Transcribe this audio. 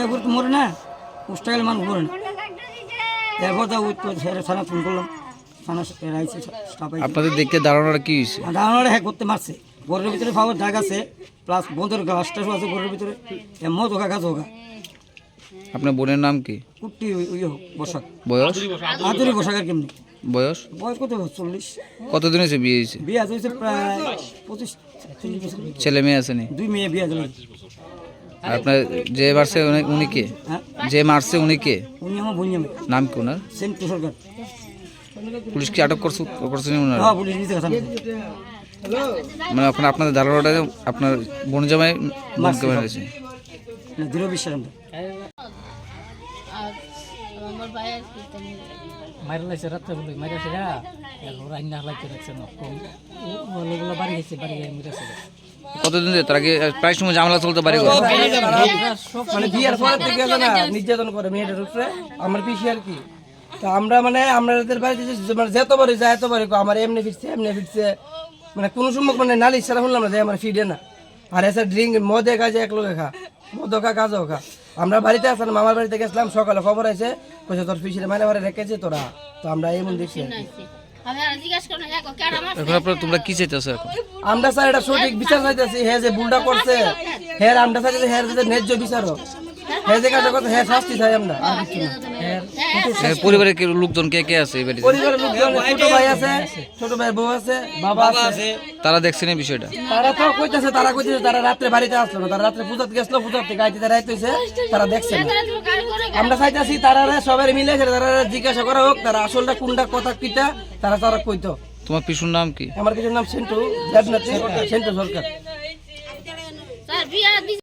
উপরে না এরপর তো ওই তো সেরে থানা ফোন করলাম থানা রাইছে স্টাফ আপনাদের দেখতে ধারণাটা কি হয়েছে? দাঁড়ানোর হ্যাঁ করতে মারছে। ঘরের ভিতরে পাওয়ার জাগ আছে প্লাস বন্ধের গাছ টাছ আছে ঘরের ভিতরে। এমন ধোকা গাছ হোকা আপনার বোনের নাম কি? কুট্টি ওই- ওই হোক বসাক। বয়স? আদুরি বসাকের কেমনি? বয়স? বয়স কত চল্লিশ? কতদিন হয়েছে বিয়ে হয়েছে? বিয়া হয়েছে প্রায় পঁচিশ ছেলে মেয়ে আসেনি দুই মেয়ে বিয়া আর আপনার যে মারছে উনি- কে? হ্যাঁ? যে মারছে উনি কে? উনি আমার বইয়াম নাম কি ওনার? সেন্টু সরকার। পুলিশ কি আটক করছে করছেন ওনার? হ্যাঁ পুলিশ নিতে কথা মানে এখন আপনাদের ধারণাটা আপনার বোন জামাই বোনকে মেরেছে। দৃঢ় বিশ্বাস আমার। ভাই আর কি তেমন মাইরা লাইছে রাত্রে বলে মাইরা সেরা রান্না লাইতে রাখছে বাড়ি গেছে বাড়ি গিয়ে মিরাছে কতদিন ধরে তার আগে প্রায় সময় ঝামেলা চলতে পারে মানে বিয়ের পরে থেকে না নির্যাতন করে মেয়েদের উপরে। আমার পিসি আর কি। তো আমরা মানে আমাদের বাড়িতে যে- মানে যেতবারই যায় এতবারই কয়, আমার এমনি ফিরছে এমনি ফিরছে। মানে কোনো সময় মানে নালিশ ছাড়া শুনলাম না যে আমার ফিডে না। আর এসে ড্রিঙ্ক মদে কাজে এক লোকে খা মদ খা কাজও খা। আমরা বাড়িতে আসলাম মামার বাড়িতে গেছিলাম সকালে খবর আছে কইছে তোর পিসিরে মানে রেখেছে তোরা। তো আমরা এমন দেখছি আর কি। হ্যাঁ এখন আপনার তোমরা কি চাইতেছো এখন? আমরা স্যার এটা সঠিক বিচার চাইতেছি হে যে ভুলটা করছে হ্যাঁ আমরা চাইতেছি হ্যাঁ যে ন্যায্য বিচার হোক হে যে কাজটা করছে হে শাস্তি চাই আমরা। আর কিছু না পরিবারের কে লোকজন কে কে আছে পরিবারের লোকজন ছোট ভাই আছে ছোট ভাই বউ আছে বাবা আছে। তারা দেখছেন এই বিষয়টা? তারা তো কইতেছে তারা কইতেছে তারা রাত্রে বাড়িতে আসলো না তারা রাত্রে পূজাতে গেছিল পূজার থেকে আইতে তারা আইতেছে তারা দেখছে না। আমরা চাইতেছি তারা সবাই মিলে তারা জিজ্ঞাসা করা হোক তারা আসলটা কোনটা কথা কিটা তারা তারা কইতো। তোমার পিসুর নাম কি? আমার কিছু নাম সেন্টু সেন্টু সরকার।